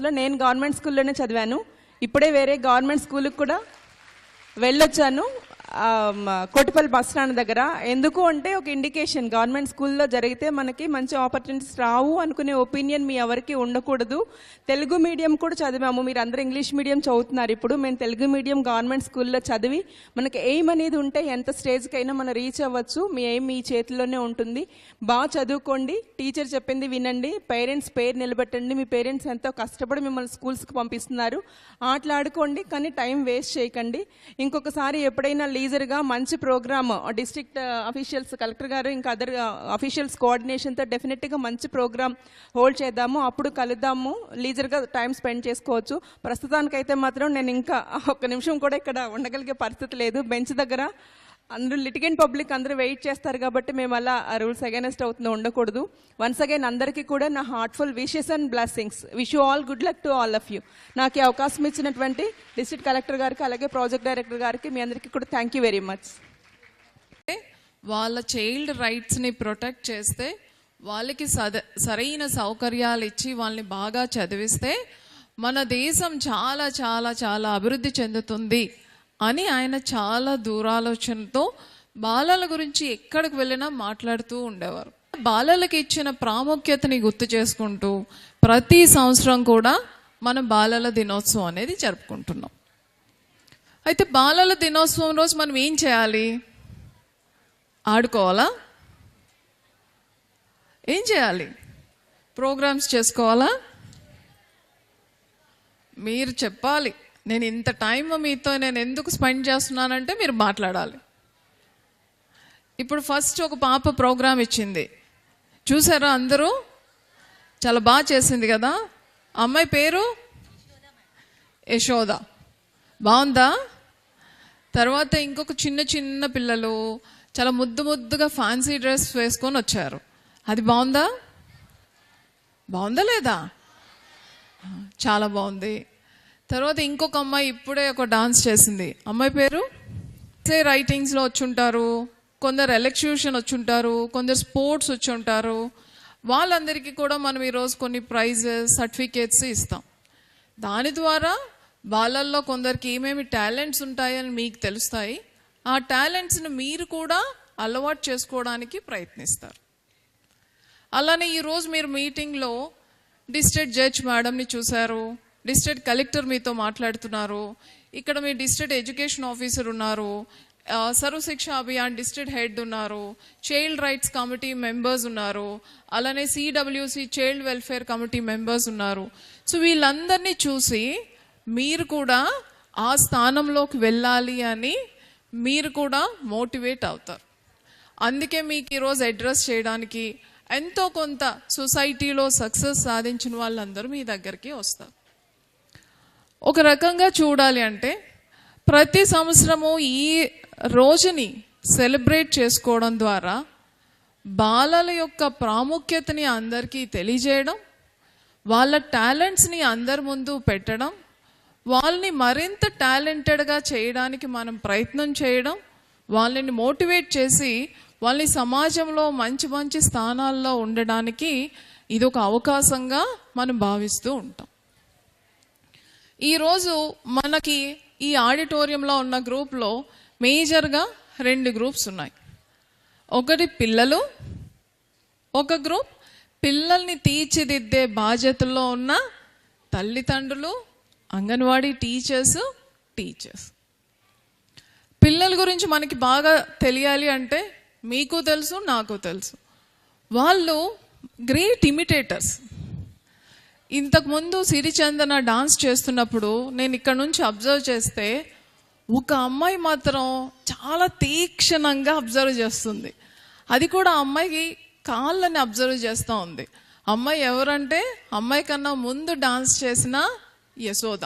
స్కూల్స్లో నేను గవర్నమెంట్ స్కూల్లోనే చదివాను. ఇప్పుడే వేరే గవర్నమెంట్ స్కూల్కి కూడా వెళ్ళొచ్చాను. ఆ, కోటిపల్లి బస్ స్టాండ్ దగ్గర. ఎందుకు అంటే ఒక ఇండికేషన్ గవర్నమెంట్ స్కూల్లో జరిగితే మనకి మంచి ఆపర్చునిటీస్ రావు అనుకునే ఒపీనియన్ మీ ఎవరికి ఉండకూడదు. తెలుగు మీడియం కూడా చదివాము. మీరు అందరూ ఇంగ్లీష్ మీడియం చదువుతున్నారు ఇప్పుడు. మేము తెలుగు మీడియం గవర్నమెంట్ స్కూల్లో చదివి మనకి ఎయిమ్ అనేది ఉంటే ఎంత స్టేజ్కైనా మనం రీచ్ అవ్వచ్చు. మీ ఎయిమ్ మీ చేతిలోనే ఉంటుంది. బాగా చదువుకోండి. టీచర్ చెప్పింది వినండి. పేరెంట్స్ పేరు నిలబెట్టండి. మీ పేరెంట్స్ ఎంతో కష్టపడి మిమ్మల్ని స్కూల్స్కి పంపిస్తున్నారు. ఆటలాడుకోండి కానీ టైం వేస్ట్ చేయకండి. ఇంకొకసారి ఎప్పుడైనా లీజర్గా మంచి ప్రోగ్రామ్ డిస్ట్రిక్ట్ అఫీషియల్స్ కలెక్టర్ గారు ఇంకా అదర్ అఫీషియల్స్ కోఆర్డినేషన్తో డెఫినెట్గా మంచి ప్రోగ్రామ్ హోల్డ్ చేద్దాము. అప్పుడు కలుద్దాము. లీజర్గా టైం స్పెండ్ చేసుకోవచ్చు. ప్రస్తుతానికైతే మాత్రం నేను ఇంకా ఒక్క నిమిషం కూడా ఇక్కడ ఉండగలిగే పరిస్థితి లేదు. బెంచ్ దగ్గర అందరూ లిటిగెంట్ పబ్లిక్ అందరూ వెయిట్ చేస్తారు కాబట్టి మేము అలా ఆ రూల్స్ అగైనెస్ట్ అవుతుందో ఉండకూడదు. వన్స్ అగైన్ అందరికీ కూడా నా heartful wishes and blessings wish you all good luck to all of you నాకు ఈ అవకాశం ఇచ్చినటువంటి డిస్ట్రిక్ట్ కలెక్టర్ గారికి అలాగే ప్రాజెక్ట్ డైరెక్టర్ గారికి మీ అందరికీ కూడా థ్యాంక్ యూ వెరీ మచ్ వాళ్ళ చైల్డ్ రైట్స్ని ప్రొటెక్ట్ చేస్తే వాళ్ళకి సద సరైన సౌకర్యాలు ఇచ్చి వాళ్ళని బాగా చదివిస్తే మన దేశం చాలా చాలా చాలా అభివృద్ధి చెందుతుంది. అని ఆయన చాలా దూరాలోచనతో బాలల గురించి ఎక్కడికి వెళ్ళినా మాట్లాడుతూ ఉండేవారు. బాలలకి ఇచ్చిన ప్రాముఖ్యతని గుర్తు చేసుకుంటూ ప్రతి సంవత్సరం కూడా మనం బాలల దినోత్సవం అనేది జరుపుకుంటున్నాం. అయితే బాలల దినోత్సవం రోజు మనం ఏం చేయాలి? ఆడుకోవాలా? ఏం చేయాలి? ప్రోగ్రామ్స్ చేసుకోవాలా? మీరు చెప్పాలి. నేను ఇంత టైం మీతో నేను ఎందుకు స్పెండ్ చేస్తున్నానంటే మీరు మాట్లాడాలి. ఇప్పుడు ఫస్ట్ ఒక పాప ప్రోగ్రామ్ ఇచ్చింది. చూసారా అందరూ? చాలా బాగా చేసింది కదా? అమ్మాయి పేరు? యశోద. బాగుందా? తర్వాత ఇంకొక చిన్న చిన్న పిల్లలు చాలా ముద్దు ముద్దుగా ఫ్యాన్సీ డ్రెస్ వేసుకొని వచ్చారు. అది బాగుందా? బాగుందా లేదా? చాలా బాగుంది. తర్వాత ఇంకొక అమ్మాయి ఇప్పుడే ఒక డాన్స్ చేసింది. అమ్మాయి పేరు? సే రైటింగ్స్లో వచ్చి ఉంటారు కొందరు ఎలక్ట్యూషన్ వచ్చి ఉంటారు కొందరు స్పోర్ట్స్ వచ్చి ఉంటారు వాళ్ళందరికీ కూడా మనం ఈరోజు కొన్ని ప్రైజెస్ సర్టిఫికేట్స్ ఇస్తాం. దాని ద్వారా వాళ్ళల్లో కొందరికి ఏమేమి టాలెంట్స్ ఉంటాయని మీకు తెలుస్తాయి. ఆ టాలెంట్స్ని మీరు కూడా అలవాటు చేసుకోవడానికి ప్రయత్నిస్తారు. అలానే ఈరోజు మీరు మీటింగ్లో డిస్ట్రిక్ట్ జడ్జ్ మేడంని చూశారు. డిస్ట్రిక్ట్ కలెక్టర్ మీతో మాట్లాడుతున్నారు. ఇక్కడ మీ డిస్ట్రిక్ట్ ఎడ్యుకేషన్ ఆఫీసర్ ఉన్నారు. సర్వశిక్ష అభియాన్ డిస్ట్రిక్ట్ హెడ్ ఉన్నారు. చైల్డ్ రైట్స్ కమిటీ మెంబర్స్ ఉన్నారు. అలానే CWC child welfare committee members ఉన్నారు. సో వీళ్ళందరినీ చూసి మీరు కూడా ఆ స్థానంలోకి వెళ్ళాలి అని మీరు కూడా మోటివేట్ అవుతారు. అందుకే మీకు ఈరోజు అడ్రస్ చేయడానికి ఎంతో కొంత సొసైటీలో సక్సెస్ సాధించిన వాళ్ళందరూ మీ దగ్గరికి వస్తారు. ఒక రకంగా చూడాలి అంటే ప్రతి సంవత్సరము ఈ రోజుని సెలబ్రేట్ చేసుకోవడం ద్వారా బాలల యొక్క ప్రాముఖ్యతని అందరికీ తెలియజేయడం వాళ్ళ టాలెంట్స్ని అందరి ముందు పెట్టడం వాళ్ళని మరింత టాలెంటెడ్గా చేయడానికి మనం ప్రయత్నం చేయడం వాళ్ళని మోటివేట్ చేసి వాళ్ళని సమాజంలో మంచి మంచి స్థానాల్లో ఉండడానికి ఇది ఒక అవకాశంగా మనం భావిస్తూ ఉంటాం. ఈరోజు మనకి ఈ ఆడిటోరియంలో ఉన్న గ్రూప్లో మేజర్గా రెండు గ్రూప్స్ ఉన్నాయి. ఒకటి పిల్లలు ఒక గ్రూప్ పిల్లల్ని తీర్చిదిద్దే బాధ్యతల్లో ఉన్న తల్లిదండ్రులు అంగన్వాడీ టీచర్స్ టీచర్స్. పిల్లల గురించి మనకి బాగా తెలియాలి అంటే మీకు తెలుసు నాకు తెలుసు. వాళ్ళు గ్రేట్ ఇమిటేటర్స్. ఇంతకుముందు సిరిచందన డాన్స్ చేస్తున్నప్పుడు నేను ఇక్కడ నుంచి అబ్జర్వ్ చేస్తే ఒక అమ్మాయి మాత్రం చాలా తీక్షణంగా అబ్జర్వ్ చేస్తుంది. అది కూడా అమ్మాయికి కాళ్ళని అబ్జర్వ్ చేస్తూ ఉంది. అమ్మాయి ఎవరంటే అమ్మాయి కన్నా ముందు డాన్స్ చేసిన యశోద.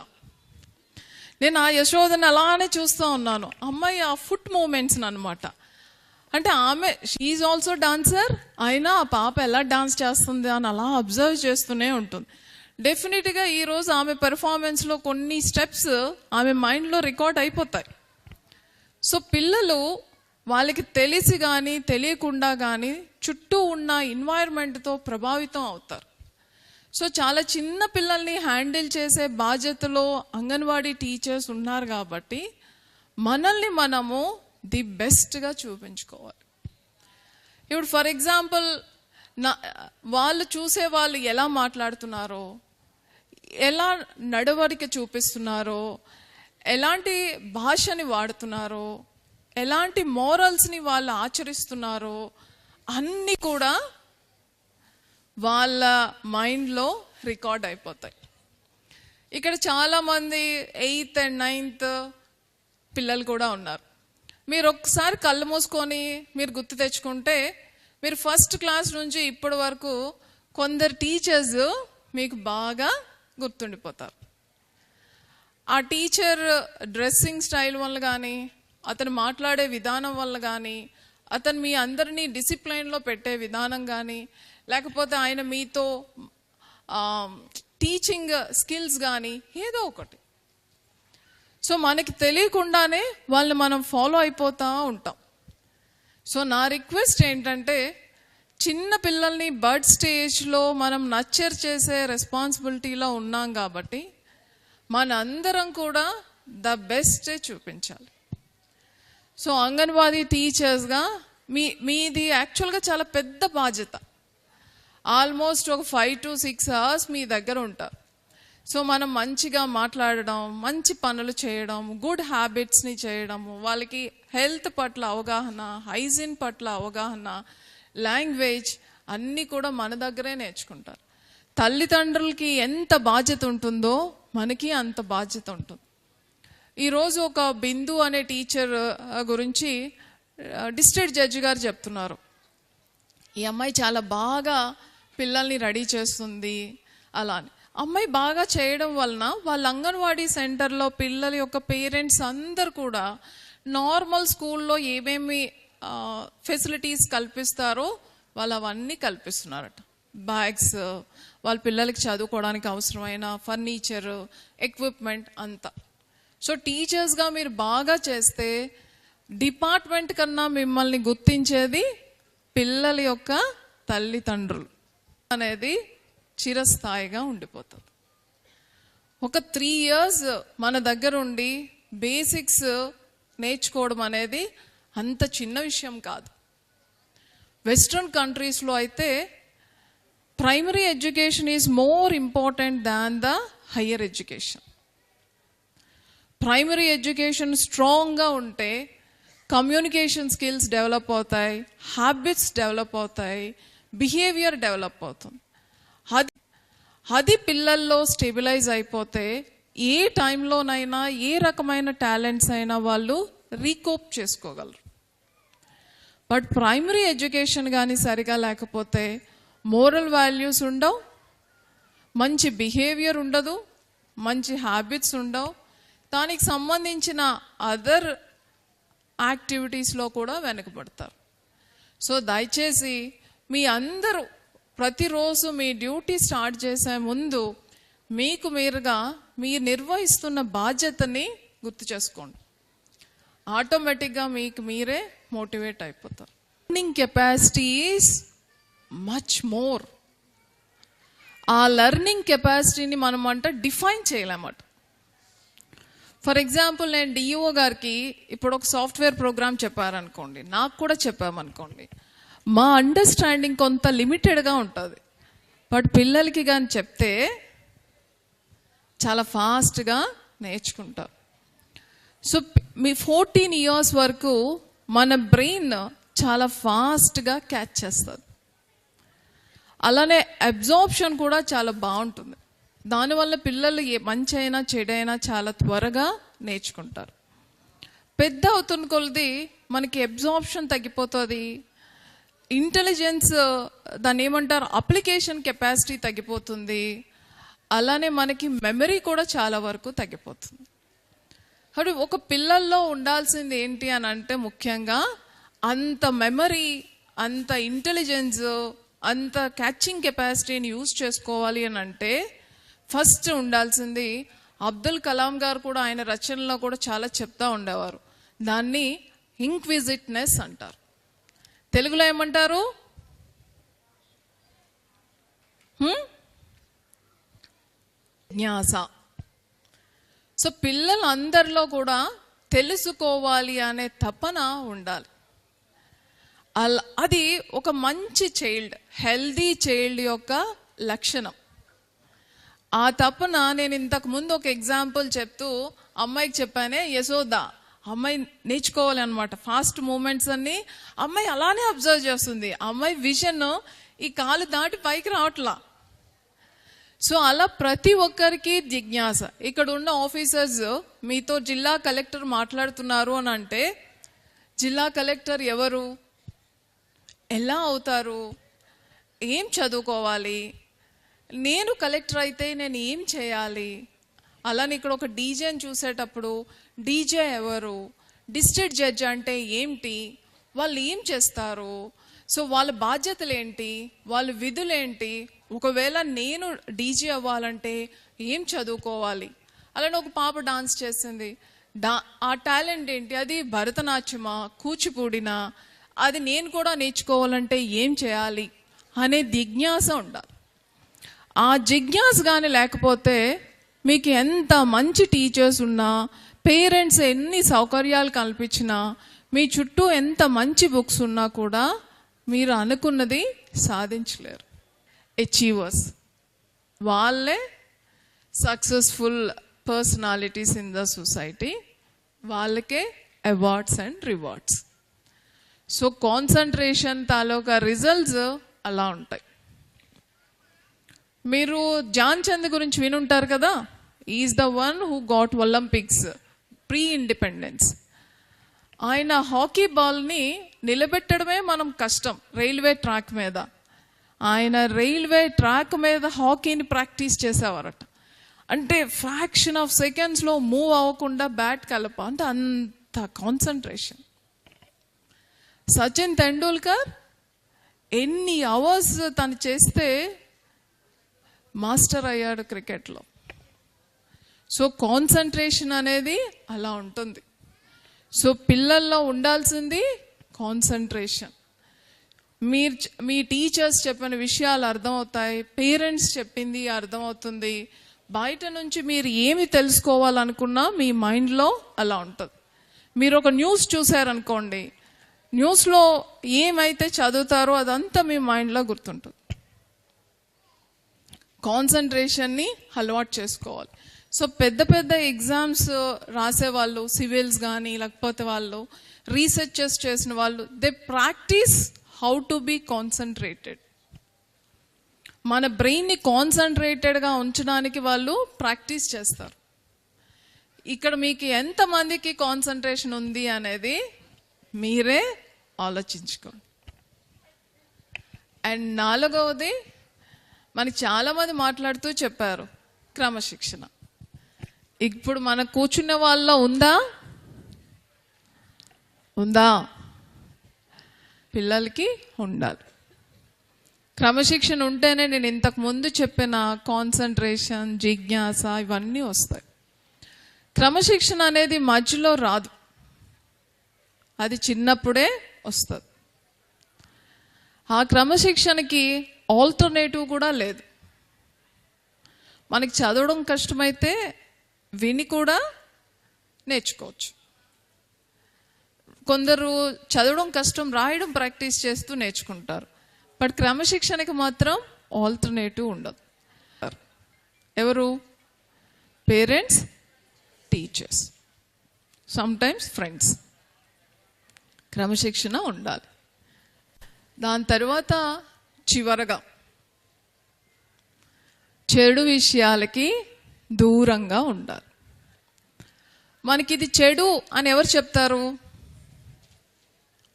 నేను ఆ యశోదని అలానే చూస్తూ ఉన్నాను. అమ్మాయి ఆ ఫుట్ మూమెంట్స్ అనమాట అంటే ఆమె షీఈ్ ఆల్సో డాన్సర్ అయినా ఆ పాప ఎలా డాన్స్ చేస్తుంది అని అలా అబ్జర్వ్ చేస్తూనే ఉంటుంది. డెఫినెట్గా ఈరోజు ఆమె పెర్ఫార్మెన్స్లో కొన్ని స్టెప్స్ ఆమె మైండ్లో రికార్డ్ అయిపోతాయి. సో పిల్లలు వాళ్ళకి తెలిసి కానీ తెలియకుండా కానీ చుట్టూ ఉన్న ఎన్వైర్మెంట్తో ప్రభావితం అవుతారు. సో చాలా చిన్న పిల్లల్ని హ్యాండిల్ చేసే బాధ్యతలో అంగన్వాడీ టీచర్స్ ఉన్నారు కాబట్టి మనల్ని మనము ది బెస్ట్గా చూపించుకోవాలి. ఇప్పుడు ఫర్ ఎగ్జాంపుల్ నా వాళ్ళు చూసే వాళ్ళు ఎలా మాట్లాడుతున్నారో ఎలా నడవడిక చూపిస్తున్నారో ఎలాంటి భాషని వాడుతున్నారో ఎలాంటి మోరల్స్ని వాళ్ళు ఆచరిస్తున్నారో అన్నీ కూడా వాళ్ళ మైండ్లో రికార్డ్ అయిపోతాయి. ఇక్కడ చాలామంది ఎయిత్ అండ్ నైన్త్ పిల్లలు కూడా ఉన్నారు. మీరు ఒకసారి కళ్ళు మూసుకొని మీరు గుర్తు తెచ్చుకుంటే మీరు ఫస్ట్ క్లాస్ నుంచి ఇప్పటి వరకు కొందరు టీచర్స్ మీకు బాగా గుర్తుండిపోతారు. ఆ టీచర్ డ్రెస్సింగ్ స్టైల్ వల్ల కానీ అతను మాట్లాడే విధానం వల్ల కానీ అతను మీ అందరినీ డిసిప్లైన్లో పెట్టే విధానం కానీ లేకపోతే ఆయన మీతో టీచింగ్ స్కిల్స్ కానీ ఏదో ఒకటి. సో మనకి తెలియకుండానే వాళ్ళని మనం ఫాలో అయిపోతూ ఉంటాం. సో నా రిక్వెస్ట్ ఏంటంటే చిన్న పిల్లల్ని బర్డ్ స్టేజ్లో మనం నచ్చర్ చేసే రెస్పాన్సిబిలిటీలో ఉన్నాం కాబట్టి మన అందరం కూడా ద బెస్టే చూపించాలి. సో అంగన్వాడీ టీచర్స్గా మీ మీది యాక్చువల్గా చాలా పెద్ద బాధ్యత. ఆల్మోస్ట్ ఒక ఫైవ్ టు సిక్స్ అవర్స్ మీ దగ్గర ఉంటారు. సో మనం మంచిగా మాట్లాడడం మంచి పనులు చేయడం గుడ్ హ్యాబిట్స్ని చేయడము వాళ్ళకి హెల్త్ పట్ల అవగాహన హైజీన్ పట్ల అవగాహన లాంగ్వేజ్ అన్నీ కూడా మన దగ్గరే నేర్చుకుంటారు. తల్లిదండ్రులకి ఎంత బాధ్యత ఉంటుందో మనకి అంత బాధ్యత ఉంటుంది. ఈరోజు ఒక బిందు అనే టీచర్ గురించి డిస్ట్రిక్ట్ జడ్జి గారు చెప్తున్నారు. ఈ అమ్మాయి చాలా బాగా పిల్లల్ని రెడీ చేస్తుంది అలా అని. అమ్మాయి బాగా చేయడం వలన వాళ్ళ అంగన్వాడీ సెంటర్లో పిల్లల యొక్క పేరెంట్స్ అందరు కూడా నార్మల్ స్కూల్లో ఏమేమి ఫెసిలిటీస్ కల్పిస్తారో వాళ్ళు అవన్నీ కల్పిస్తున్నారట. బ్యాగ్స్ వాళ్ళ పిల్లలకి చదువుకోవడానికి అవసరమైన ఫర్నిచర్ ఎక్విప్మెంట్ అంతా. సో టీచర్స్గా మీరు బాగా చేస్తే డిపార్ట్మెంట్ కన్నా మిమ్మల్ని గుర్తించేది పిల్లల యొక్క తల్లిదండ్రులు అనేది చిరస్థాయిగా ఉండిపోతుంది ఒక త్రీ ఇయర్స్ మన దగ్గర ఉండి బేసిక్స్ నేర్చుకోవడం అనేది అంత చిన్న విషయం కాదు. వెస్ట్రన్ కంట్రీస్లో అయితే primary education is more important than the higher education primary education స్ట్రాంగ్గా ఉంటే కమ్యూనికేషన్ స్కిల్స్ డెవలప్ అవుతాయి హ్యాబిట్స్ డెవలప్ అవుతాయి బిహేవియర్ డెవలప్ అవుతుంది. అది అది పిల్లల్లో స్టెబిలైజ్ అయిపోతే ఏ టైంలోనైనా ఏ రకమైన టాలెంట్స్ అయినా వాళ్ళు రీకోప్ చేసుకోగలరు. బట్ ప్రైమరీ ఎడ్యుకేషన్ కానీ సరిగా లేకపోతే మోరల్ వాల్యూస్ ఉండవు మంచి బిహేవియర్ ఉండదు మంచి హ్యాబిట్స్ ఉండవు. దానికి సంబంధించిన అదర్ యాక్టివిటీస్లో కూడా వెనకబడతారు. సో దయచేసి మీ అందరూ ప్రతిరోజు మీ డ్యూటీ స్టార్ట్ చేసే ముందు మీకు మీరుగా మీరు నిర్వహిస్తున్న బాధ్యతని గుర్తు చేసుకోండి. ఆటోమేటిక్గా మీకు మీరే మోటివేట్ అయిపోతారు. Learning capacity is much more ఆ లెర్నింగ్ కెపాసిటీని మనం అంట డిఫైన్ చేయలేమట. ఫర్ ఎగ్జాంపుల్ నేను డిఈఓ గారికి ఇప్పుడు ఒక సాఫ్ట్వేర్ ప్రోగ్రామ్ చెప్పారనుకోండి. నాకు కూడా చెప్పామనుకోండి. మా అండర్స్టాండింగ్ కొంత లిమిటెడ్గా ఉంటుంది. బట్ పిల్లలకి కానీ చెప్తే చాలా ఫాస్ట్గా నేర్చుకుంటారు. సో మీ ఫోర్టీన్ ఇయర్స్ వరకు మన బ్రెయిన్ చాలా ఫాస్ట్గా క్యాచ్ చేస్తుంది. అలానే అబ్జార్ప్షన్ కూడా చాలా బాగుంటుంది. దానివల్ల పిల్లలు ఏ మంచి అయినా చెడైనా చాలా త్వరగా నేర్చుకుంటారు. పెద్ద అవుతున్న కొలది మనకి అబ్జార్ప్షన్ తగ్గిపోతుంది. ఇంటెలిజెన్స్ uh, దాన్ని ఏమంటారు? అప్లికేషన్ కెపాసిటీ తగ్గిపోతుంది. అలానే మనకి మెమరీ కూడా చాలా వరకు తగ్గిపోతుంది. అప్పుడు ఒక పిల్లల్లో ఉండాల్సింది ఏంటి అని అంటే ముఖ్యంగా అంత మెమరీ అంత ఇంటెలిజెన్స్ అంత క్యాచింగ్ కెపాసిటీని యూజ్ చేసుకోవాలి అని అంటే ఫస్ట్ ఉండాల్సింది అబ్దుల్ కలాం గారు కూడా ఆయన రచనలో కూడా చాలా చెప్తా ఉండేవారు. దాన్ని ఇంక్విజిట్నెస్ అంటారు. తెలుగులో ఏమంటారు? హ్మ్? జిజ్ఞాస సో పిల్లలందరిలో కూడా తెలుసుకోవాలి అనే తపన ఉండాలి. అలా అది ఒక మంచి చైల్డ్ హెల్దీ చైల్డ్ యొక్క లక్షణం. ఆ తపన నేను ఇంతకు ముందు ఒక ఎగ్జాంపుల్ చెప్తూ అమ్మాయికి చెప్పానే యశోద అమ్మాయి నేర్చుకోవాలి అనమాట ఫాస్ట్ మూమెంట్స్ అన్ని అమ్మాయి అలానే అబ్జర్వ్ చేస్తుంది. అమ్మాయి విజన్ ఈ కాలు దాటి పైకి రావట్లా. సో అలా ప్రతి ఒక్కరికి జిజ్ఞాస. ఇక్కడ ఉన్న ఆఫీసర్స్ మీతో జిల్లా కలెక్టర్ మాట్లాడుతున్నారు అని అంటే జిల్లా కలెక్టర్ ఎవరు? ఎలా అవుతారు? ఏం చదువుకోవాలి? నేను కలెక్టర్ అయితే నేను ఏం చేయాలి? అలానే ఇక్కడ ఒక డీజేని చూసేటప్పుడు డీజే ఎవరు? డిస్ట్రిక్ట్ జడ్జ్ అంటే ఏంటి? వాళ్ళు ఏం చేస్తారు? సో వాళ్ళ బాధ్యతలు ఏంటి వాళ్ళ విధులు ఏంటి ఒకవేళ నేను డీజే అవ్వాలంటే ఏం చదువుకోవాలి? అలానే ఒక పాప డాన్స్ చేసింది. డా ఆ టాలెంట్ ఏంటి? అది భరతనాట్యమా? కూచిపూడినా? అది నేను కూడా నేర్చుకోవాలంటే ఏం చేయాలి? అనే జిజ్ఞాస ఉండాలి. ఆ జిజ్ఞాస కానీ లేకపోతే మీకు ఎంత మంచి టీచర్స్ ఉన్నా పేరెంట్స్ ఎన్ని సౌకర్యాలు కల్పించినా మీ చుట్టూ ఎంత మంచి బుక్స్ ఉన్నా కూడా మీరు అనుకున్నది సాధించలేరు. అచీవర్స్ వాళ్ళే successful personalities in the society వాళ్ళకే awards and rewards so concentration taluka results అలా ఉంటాయి. మీరు జాన్ చంద్ గురించి వినుంటారు కదా? Is the one who got Olympics pre independence ఆయన హాకీ బాల్ని నిలబెట్టడమే మనం కష్టం రైల్వే ట్రాక్ మీద. ఆయన రైల్వే ట్రాక్ మీద హాకీని ప్రాక్టీస్ చేసేవారట. అంటే ఫ్రాక్షన్ ఆఫ్ సెకండ్స్లో మూవ్ అవ్వకుండా బ్యాట్ కలప అంటే అంత కాన్సన్ట్రేషన్. సచిన్ తెండూల్కర్ ఎన్ని అవర్స్ తను చేస్తే మాస్టర్ అయ్యాడు క్రికెట్లో. సో కాన్సన్ట్రేషన్ అనేది అలా ఉంటుంది. సో పిల్లల్లో ఉండాల్సింది కాన్సన్ట్రేషన్ మీరు మీ టీచర్స్ చెప్పిన విషయాలు అర్థమవుతాయి. పేరెంట్స్ చెప్పింది అర్థమవుతుంది. బయట నుంచి మీరు ఏమి తెలుసుకోవాలనుకున్నా మీ మైండ్లో అలా ఉంటుంది. మీరు ఒక న్యూస్ చూసారనుకోండి న్యూస్లో ఏమైతే చదువుతారో అదంతా మీ మైండ్లో గుర్తుంటుంది. కాన్సన్ట్రేషన్ని అలవాటు చేసుకోవాలి. సో పెద్ద పెద్ద ఎగ్జామ్స్ uh, రాసే వాళ్ళు సివిల్స్ కానీ లేకపోతే వాళ్ళు రీసెర్చెస్ చేసిన వాళ్ళు they practice how to be concentrated మన బ్రెయిన్ని కాన్సన్ట్రేటెడ్గా ఉంచడానికి వాళ్ళు ప్రాక్టీస్ చేస్తారు. ఇక్కడ మీకు ఎంతమందికి కాన్సన్ట్రేషన్ ఉంది అనేది మీరే ఆలోచించుకోండి. అండ్ నాలుగవది మనకి చాలామంది మాట్లాడుతూ చెప్పారు క్రమశిక్షణ. ఇప్పుడు మన కూర్చున్న వాళ్ళ ఉందా? ఉందా? పిల్లలకి ఉండాలి. క్రమశిక్షణ ఉంటేనే నేను ఇంతకు ముందు చెప్పిన కాన్సన్ట్రేషన్ జిజ్ఞాస ఇవన్నీ వస్తాయి. క్రమశిక్షణ అనేది మధ్యలో రాదు. అది చిన్నప్పుడే వస్తుంది. ఆ క్రమశిక్షణకి ఆల్టర్నేటివ్ కూడా లేదు. మనకి చదవడం కష్టమైతే విని కూడా నేర్చుకోవచ్చు. కొందరు చదవడం కష్టం రాయడం ప్రాక్టీస్ చేస్తూ నేర్చుకుంటారు. బట్ క్రమశిక్షణకి మాత్రం ఆల్టర్నేటివ్ ఉండదు. ఎవరు? Parents teachers. సమ్టైమ్స్ ఫ్రెండ్స్ క్రమశిక్షణ ఉండాలి. దాని తర్వాత చివరగా చెడు విషయాలకి దూరంగా ఉండాలి. మనకి ఇది చెడు అని ఎవరు చెప్తారు?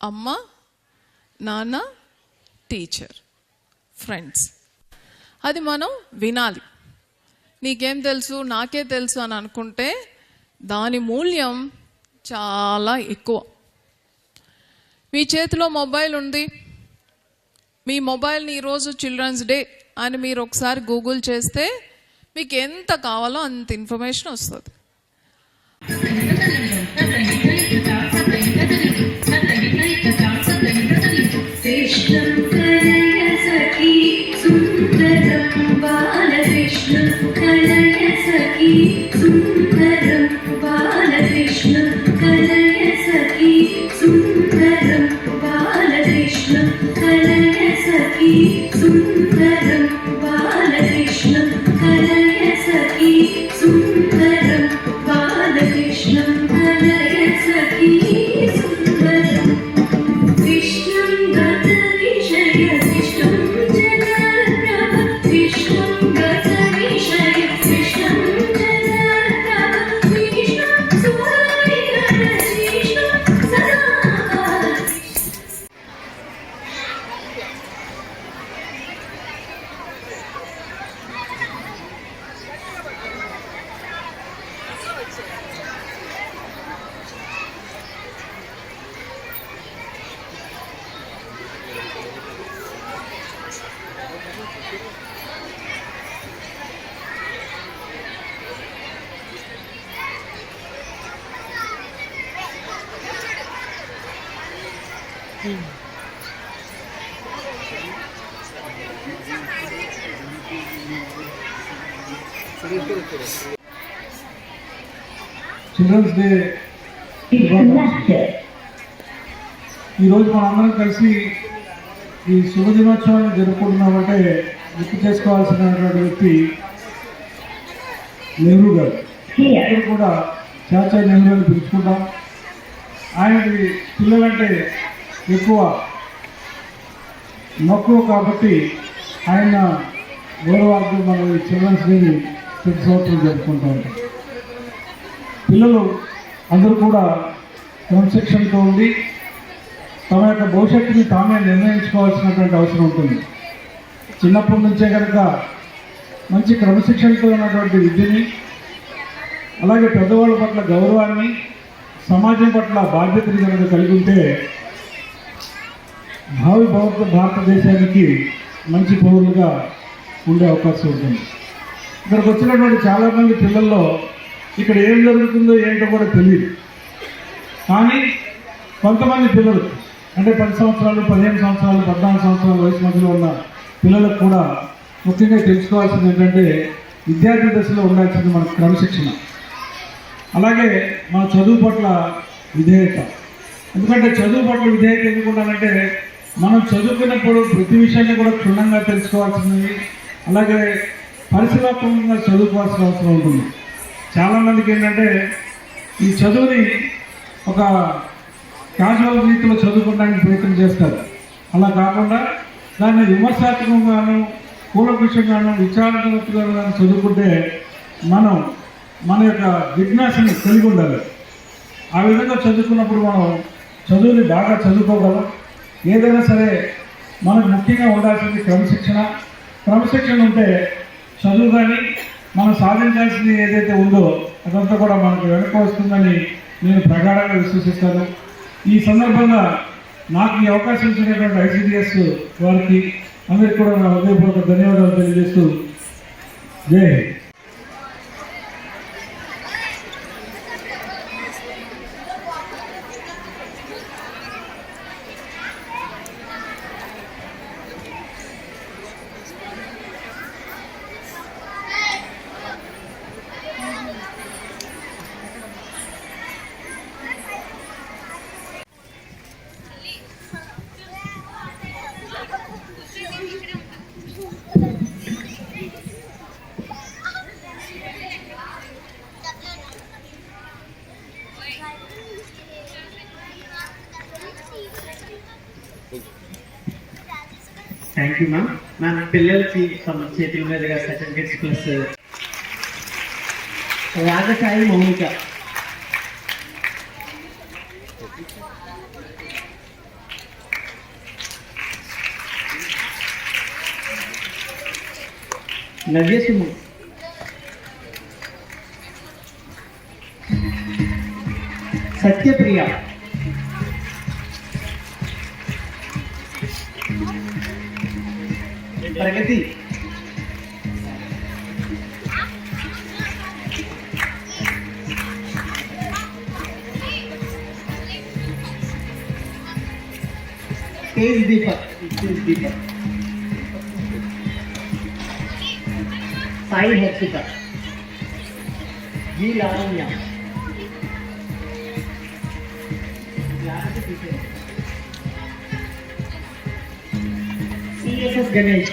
అమ్మ నాన్న టీచర్ ఫ్రెండ్స్. అది మనం వినాలి. నీకేం తెలుసు నాకే తెలుసు అని అనుకుంటే దాని మూల్యం చాలా ఎక్కువ. మీ చేతిలో మొబైల్ ఉంది. మీ మొబైల్ని ఈరోజు చిల్డ్రన్స్ డే అని మీరు ఒకసారి గూగుల్ చేస్తే మీకు ఎంత కావాలో అంత ఇన్ఫర్మేషన్ వస్తుంది. సుందరం బాలకృష్ణ చిల్డ్రన్స్ డే ఈరోజు మనందరం కలిసి ఈ శుభ దినోత్సవాన్ని జరుపుకుంటున్నామంటే గుర్తు చేసుకోవాల్సినటువంటి వ్యక్తి నెహ్రూ గారు. కూడా చాచా నెహ్రూ అని పిలుచుకుంటాం ఆయనకి పిల్లలంటే ఎక్కువ మక్కువ కాబట్టి ఆయన గౌరవార్థం మనం ఈ చిల్డ్రన్స్ డేని ప్రతి జరుపుకుంటూ ఉంటాం. పిల్లలు అందరూ కూడా క్రమశిక్షణతో ఉండి తమ యొక్క భవిష్యత్తుని తామే నిర్ణయించుకోవాల్సినటువంటి అవసరం ఉంటుంది. చిన్నప్పటి నుంచే కనుక మంచి క్రమశిక్షణతో ఉన్నటువంటి విద్యని అలాగే పెద్దవాళ్ళ పట్ల గౌరవాన్ని సమాజం పట్ల బాధ్యతని కనుక కలిగి ఉంటే భావి భారతదేశానికి మంచి పౌరులుగా ఉండే అవకాశం ఉంటుంది. ఇక్కడికి వచ్చినటువంటి చాలామంది పిల్లల్లో ఇక్కడ ఏం జరుగుతుందో ఏంటో కూడా తెలియదు కానీ కొంతమంది పిల్లలు అంటే పది సంవత్సరాలు పదిహేను సంవత్సరాలు పద్నాలుగు సంవత్సరాల వయసు మధ్యలో ఉన్న పిల్లలకు కూడా ముఖ్యంగా తెలుసుకోవాల్సింది ఏంటంటే విద్యార్థి దశలో ఉండాల్సింది మన క్రమశిక్షణ. అలాగే మన చదువు పట్ల విధేయత. ఎందుకంటే చదువు పట్ల విధేయత ఎందుకు మనం చదువుకున్నప్పుడు ప్రతి విషయాన్ని కూడా క్షుణ్ణంగా తెలుసుకోవాల్సింది. అలాగే పరిశీలకంగా చదువుకోవాల్సిన అవసరం ఉంటుంది. చాలామందికి ఏంటంటే ఈ చదువుని ఒక క్యాజువల్ రీతిలో చదువుకోవడానికి ప్రయత్నం చేస్తారు. అలా కాకుండా దాన్ని విమర్శాత్మకంగాను కూలకృషంగాను విచారణగాను కానీ చదువుకుంటే మనం మన యొక్క జిజ్ఞాసని కలిగి ఉండాలి. ఆ విధంగా చదువుకున్నప్పుడు మనం చదువుని బాగా చదువుకోగలం. ఏదైనా సరే మనకు ముఖ్యంగా ఉండాల్సింది క్రమశిక్షణ. క్రమశిక్షణ ఉంటే చదువు కానీ మనం సాధించాల్సింది ఏదైతే ఉందో అదంతా కూడా మనకు వెనక వస్తుందని నేను ప్రగాఢంగా విశ్వసిస్తాను. ఈ సందర్భంగా నాకు ఈ అవకాశం ఇచ్చినటువంటి ఐసీడిఎస్ వారికి అందరికీ కూడా నా హృదయపూర్వక ధన్యవాదాలు తెలియజేస్తూ జై థ్యాంక్ యూ మ్యామ్ మ్యామ్ పిల్లలకి తమ చేతుల మీదుగా certificates plus Ragasai Mounika. Navyasumu Satyapriya. Pragati Tej Deepak Tej Deepak Sai Harshita G Lavanya CSS Ganesh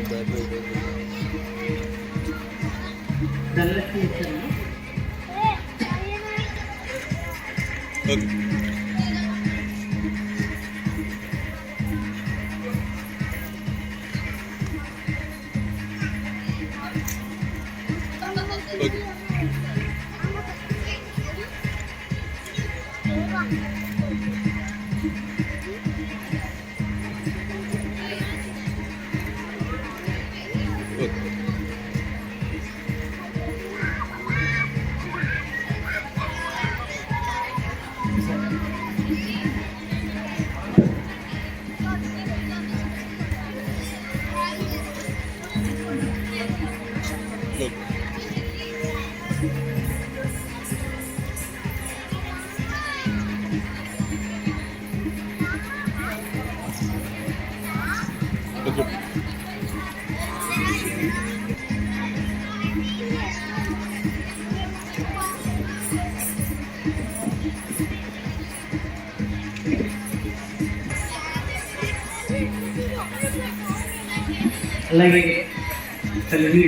Yeah. అలాగే తల్లి